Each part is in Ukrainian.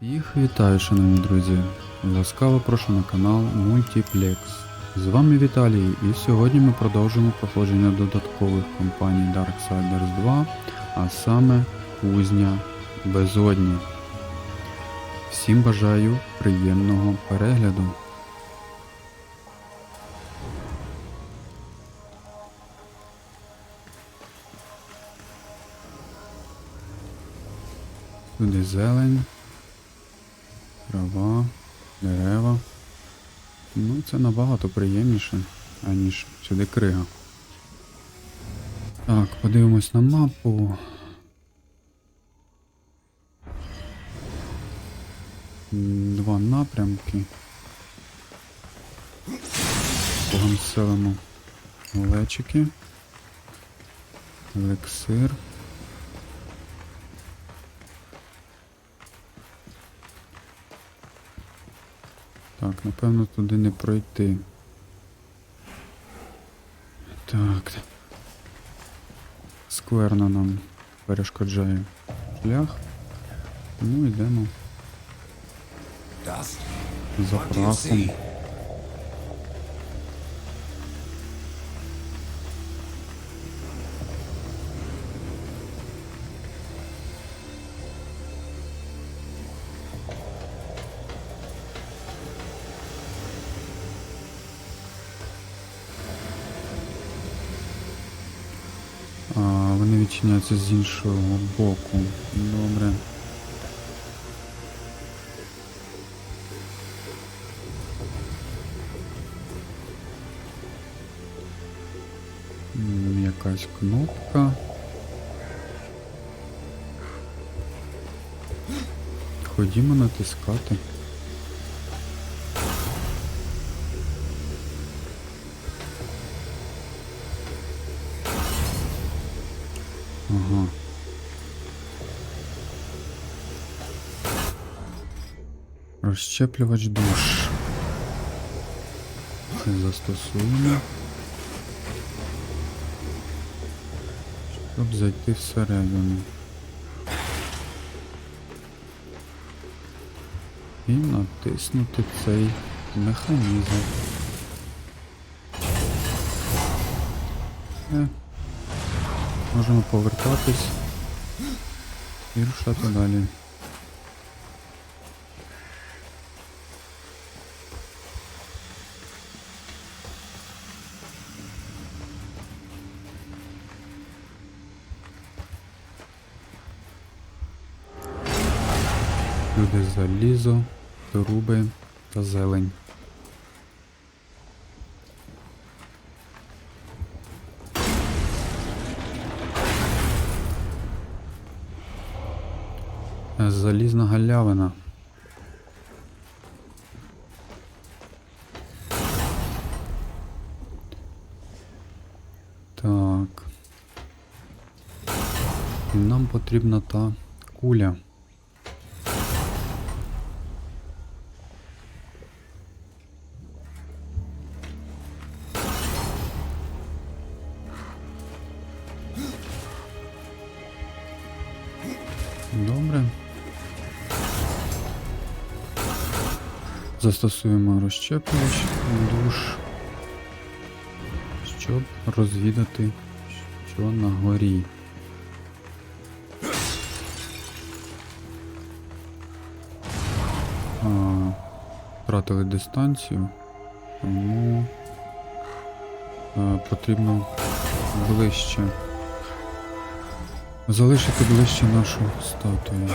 Їх вітаю, шановні друзі! Ласкаво прошу на канал Multiplex. З вами Віталій, і сьогодні ми продовжимо проходження додаткових кампаній Darksiders 2, а саме Кузня Безодні. Всім бажаю приємного перегляду. Туди зелень, трава, дерева. Ну, це набагато приємніше, аніж сюди крига. Так, подивимось на мапу. Два напрямки. Поганселимо лечики. Елексир. Так, напевно, туди не пройти. Так. Скверно нам перешкоджає шлях. Ну, йдемо за прахом. Вони відчиняються з іншого боку. Добре. Якась кнопка. Ходімо натискати. Розщеплювач душ. Це застосуємо. Щоб зайти всередину. І натиснути цей механізм. Е, можемо повертатись і рушати далі. Люди залізо, труби та зелень. Залізна галявина. Так. Нам потрібна та куля. Добре. Застосуємо розщеплювач душ, щоб розвідати, що на горі. Втратили дистанцію, тому е, потрібно ближче. Залишити ближче нашу статую.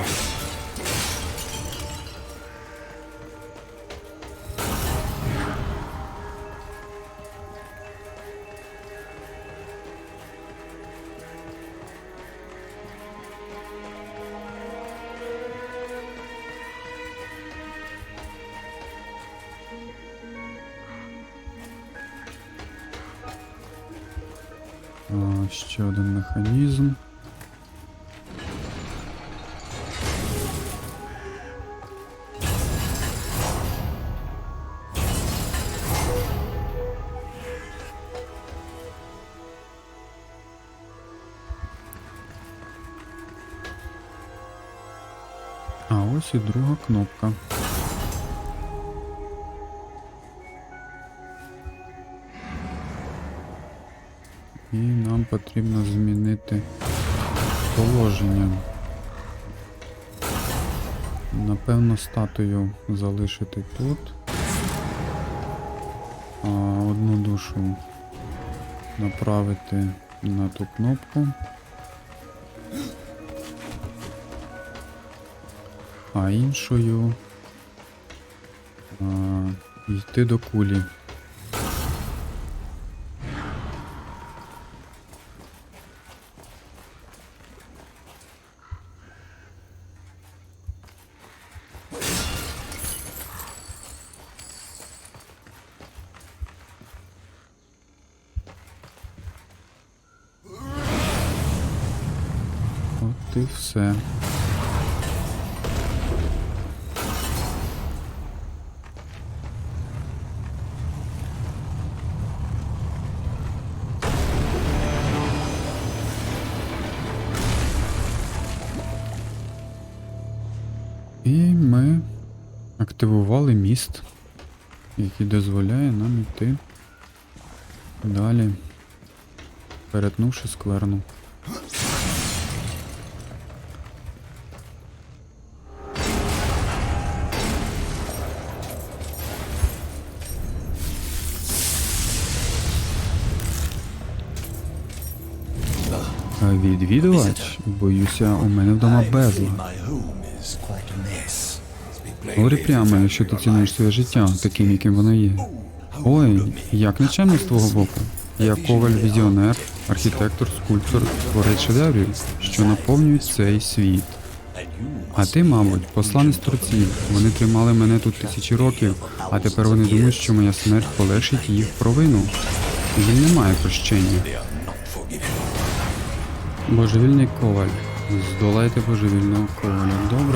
Ще один механізм. Ось і друга кнопка. І нам потрібно змінити положення. Напевно, статую залишити тут. А одну душу направити на ту кнопку. А іншою а, йти до кулі. От і все. Ми активували міст, який дозволяє нам йти далі, перетнувши скверну. Відвідувач? Боюся, у мене вдома безла. Говори прямо, якщо ти цінуєш своє життя таким, яким воно є. Ой, як нечемно з твого боку. Я коваль-візіонер, архітектор, скульптор, творець шедеврів, що наповнюють цей світ. А ти, мабуть, посланець турців. Вони тримали мене тут тисячі років, а тепер вони думають, що моя смерть полегшить їх провину. Він не має прощення. Божевільний коваль. Здолайте божевільного коваля. Добре.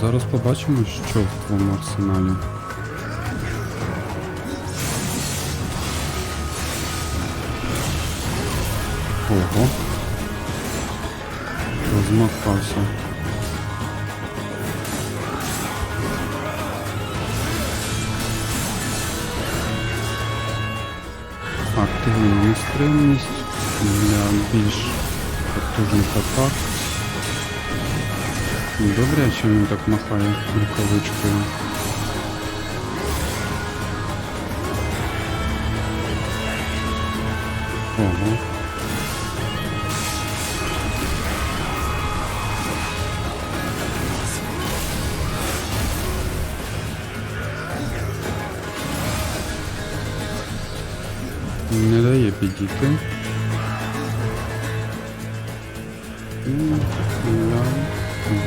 Зараз побачимо, що в твоєму арсеналі. Ого. Розмахався. Активна вистрільність для більш потужних атак. Добре, що він так махає рукавичкою. Ого. Не дає підійти.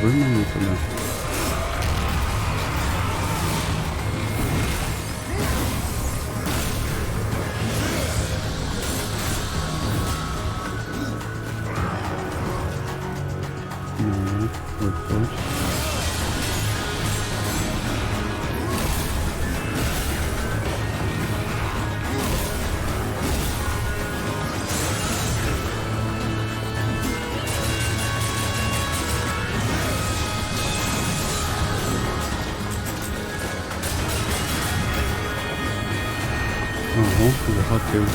І я виманю туди. Ну, виходь. Ого, загатив.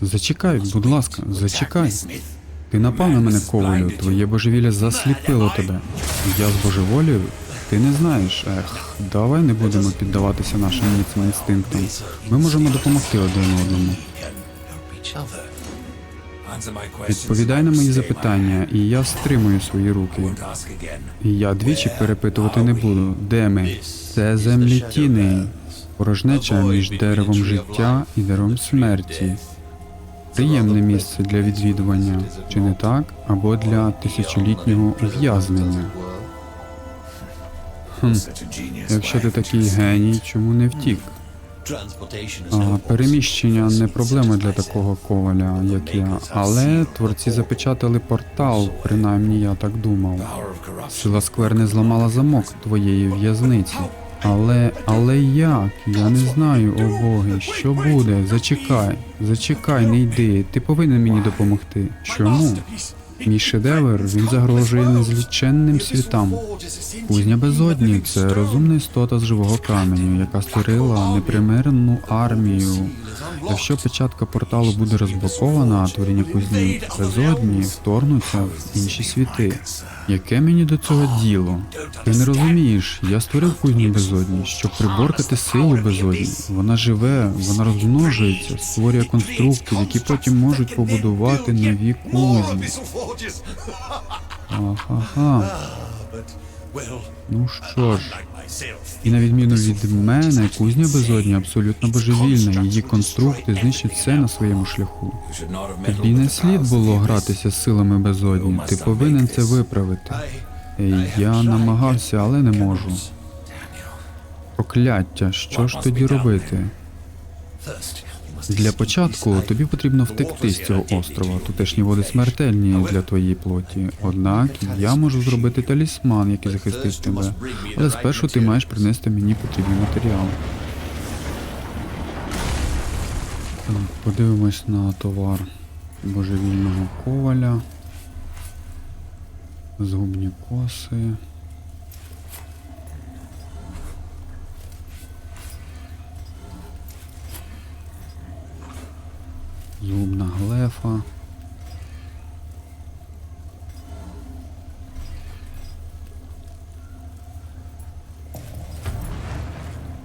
Зачекай, будь ласка, зачекай. Ти напав на мене ковалю, твоє божевілля засліпило тебе. Я збожеволію? Ти не знаєш, ех, давай не будемо піддаватися нашим міцним інстинктам. Ми можемо допомогти один одному. Відповідай на мої запитання, і я стримую свої руки. Я двічі перепитувати не буду. Де ми? Це землі тіни. Порожнеча між деревом життя і деревом смерті. Приємне місце для відвідування, чи не так? Або для тисячолітнього ув'язнення. Хм, якщо ти такий геній, чому не втік? А, переміщення не проблема для такого коваля, як я. Але творці запечатали портал, принаймні я так думав. Сила скверни зламала замок твоєї в'язниці. Але, але як? Я не знаю, о боги, що буде? Зачекай, зачекай, не йди. Ти повинен мені допомогти. Чому? Мій шедевр він загрожує незліченним світам. Кузня безодні це розумна істота з живого каменю, яка створила непримиренну армію. Якщо печатка порталу буде розблокована, творіння кузні безодні вторгнуться в інші світи. Яке мені до цього діло? Ти не розумієш, я створив кузню безодні, щоб приборкати силу безодні. Вона живе, вона розмножується, створює конструкти, які потім можуть побудувати нові кузні. Ага. Ну що ж, і на відміну від мене, кузня безодні абсолютно божевільна. Її конструкти знищать все на своєму шляху. Тобі не слід було гратися з силами безодні. Ти повинен це виправити. Я намагався, але не можу. Прокляття, що ж тоді робити? Для початку тобі потрібно втекти з цього острова. Тутешні води смертельні для твоєї плоті. Однак я можу зробити талісман, який захистить тебе. Але спершу ти маєш принести мені потрібні матеріали. Так, Подивимось на товар божевільного коваля. Згубні коси. Зубна глефа.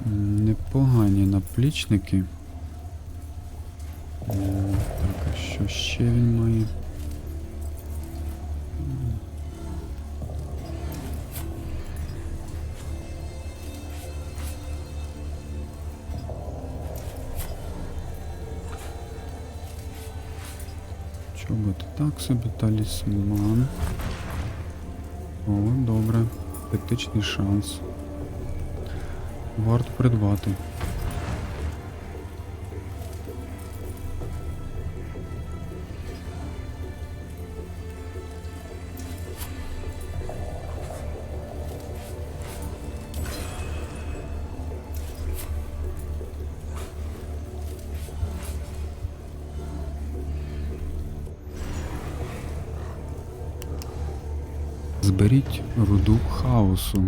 Непогані наплічники. Так, а що ще він має? Чобот так собі талісман. О, добре. Критичний шанс. Варто придбати. Зберіть руду хаосу.